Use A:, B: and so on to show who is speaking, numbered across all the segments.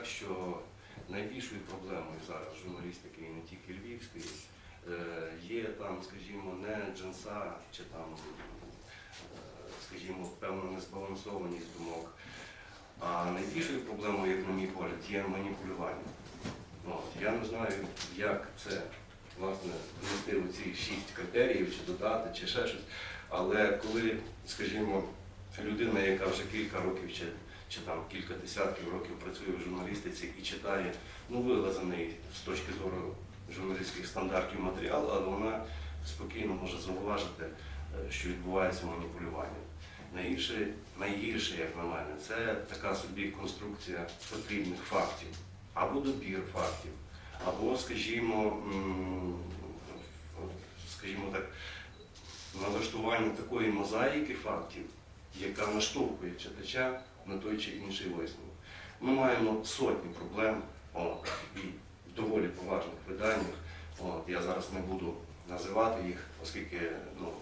A: так, що найбільшою проблемою зараз журналістики, і не тільки львівської, е, є там, скажімо, не джинса чи там, е, скажімо, певна незбалансованість думок. А найбільшою проблемою, як на мій погляд, є маніпулювання. От, я не знаю, як це власне внести у ці шість критеріїв, чи додати, чи ще щось. Але коли, скажімо, людина, яка вже кілька років чи, чи там кілька десятків років працює в журналістиці і читає, ну вилазений з точки зору журналістських стандартів матеріал, але вона спокійно може зауважити, е, що відбувається маніпулювання. Найгірше, найгірше, як на мене, це така собі конструкція потрібних фактів, або добір фактів, або, скажімо, скажімо так, налаштування такої мозаїки фактів, яка наштовхує читача на той чи інший висновок. Ми маємо сотні проблем от, і в доволі поважних виданнях. От, я зараз не буду називати їх, оскільки ну,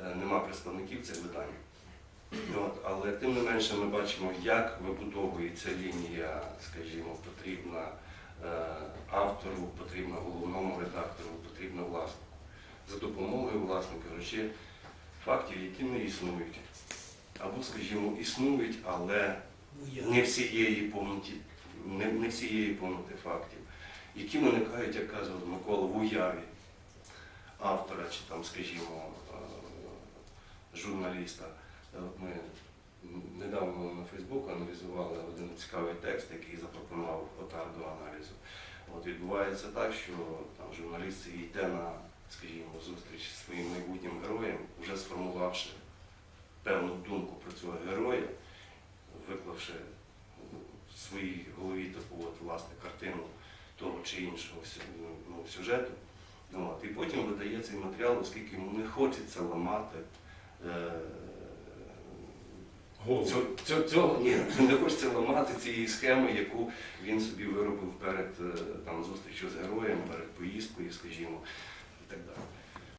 A: е, нема представників цих видань. От, але тим не менше ми бачимо, як вибудовується лінія, скажімо, потрібна е, автору, потрібна головному редактору, потрібна власнику. За допомогою, власне кажучи, фактів, які не існують. Або, скажімо, існують, але не всієї повноті, не, не всієї повноти фактів, які виникають, як казав Микола, в уяві автора чи там, скажімо, е, журналіста. Е, ми недавно на Фейсбуку аналізували один цікавий текст, який запропонував Отар до аналізу. От відбувається так, що там журналіст йде на, скажімо, зустріч зі своїм майбутнім героєм, вже сформувавши певну думку про цього героя, виклавши в своїй голові таку от, власне картину того чи іншого ну, сюжету. Ну, От, і потім видає цей матеріал, оскільки йому не хочеться ламати. Е, Цього, цього, цього ні, не хочеться ламати цієї схеми, яку він собі виробив перед е, там, зустрічю з героєм, перед поїздкою, скажімо, і так далі.